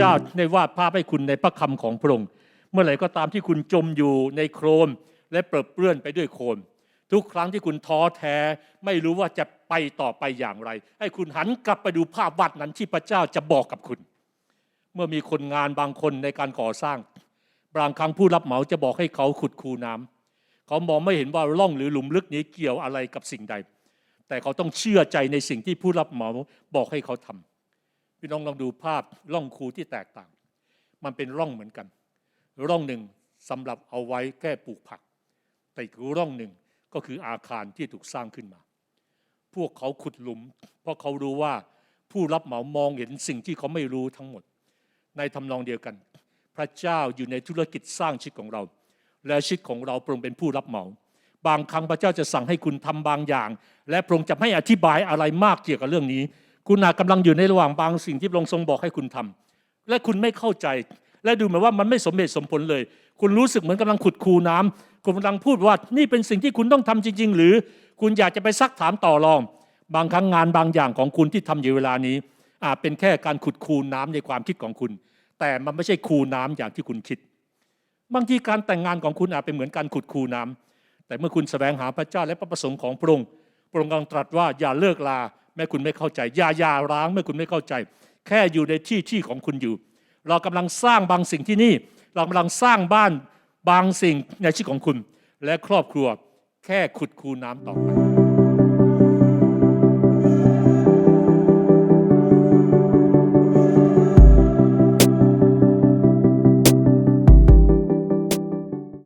เจ้าได้วาดภาพให้คุณในพระคำของพระองค์ เมื่อไหร่ก็ตามที่คุณจมอยู่ในโครนและเปรอะเปื้อนไปด้วยโคลนทุกครั้งที่คุณท้อแท้ ไม่รู้ว่าจะไปต่อไปอย่างไร ให้คุณหันกลับไปดูภาพวาดนั้นที่พระเจ้าจะบอกกับคุณ เมื่อมีคนงานบางคนในการก่อสร้าง บางครั้งผู้รับเหมาจะบอกให้เขาขุดคูน้ำเขามองไม่เห็นว่าร่องหรือหลุมลึกนี้เกี่ยวอะไรกับสิ่งใด แต่เขาต้องเชื่อใจในสิ่งที่ผู้รับเหมาบอกให้เขาทำ พี่น้องลองดูภาพร่องคูที่แตกต่าง มันเป็นร่องเหมือนกัน ร่องหนึ่งสำหรับเอาไว้แค่ปลูกผัก แต่อีกร่องหนึ่งก็คืออาคารที่ถูกสร้างขึ้นมา พวกเขาขุดหลุม เพราะเขารู้ว่าผู้รับเหมามองเห็นสิ่งที่เขาไม่รู้ทั้งหมด ในทำนองเดียวกัน พระเจ้าอยู่ในธุรกิจสร้างชีวิตของเรา และชีวิตของเราพรองเป็นผู้รับเหมาบางครั้งพระเจ้าจะสั่งให้คุณทำบางอย่าง และพระองค์จะไม่อธิบายอะไรมากเกี่ยวกับเรื่องนี้ คุณอาจกำลังอยู่ในระหว่างบางสิ่งที่พระองค์ทรงบอกให้คุณทำและคุณไม่เข้าใจ และดูเหมือนว่ามันไม่สมเหตุสมผลเลย คุณรู้สึกเหมือนกำลังขุดคูน้ำคุณกำลังพูดว่านี่เป็นสิ่งที่คุณต้องทำจริง ๆ หรือ คุณอยากจะไปซักถามต่อรอง บางครั้งงานบางอย่างของคุณที่ทำอยู่เวลานี้ อาจเป็นแค่การขุดคูน้ำในความคิดของคุณ แต่มันไม่ใช่คูน้ำอย่างที่คุณคิด บางทีการแต่งงานของคุณอาจเป็นเหมือนการขุดคูน้ำแต่เมื่อคุณแสวงหาพระเจ้าและพระประสงค์ของพระองค์พระองค์กำลังตรัสว่าอย่าเลิกลา แม้คุณไม่เข้าใจอย่าอย่าร้างเมื่อคุณไม่เข้าใจ แค่อยู่ในที่ที่ของคุณอยู่ เรากำลังสร้างบางสิ่งที่นี่ เรากำลังสร้างบ้านบางสิ่งในชีวิตของคุณ และครอบครัวแค่ขุดคูน้ำต่อไป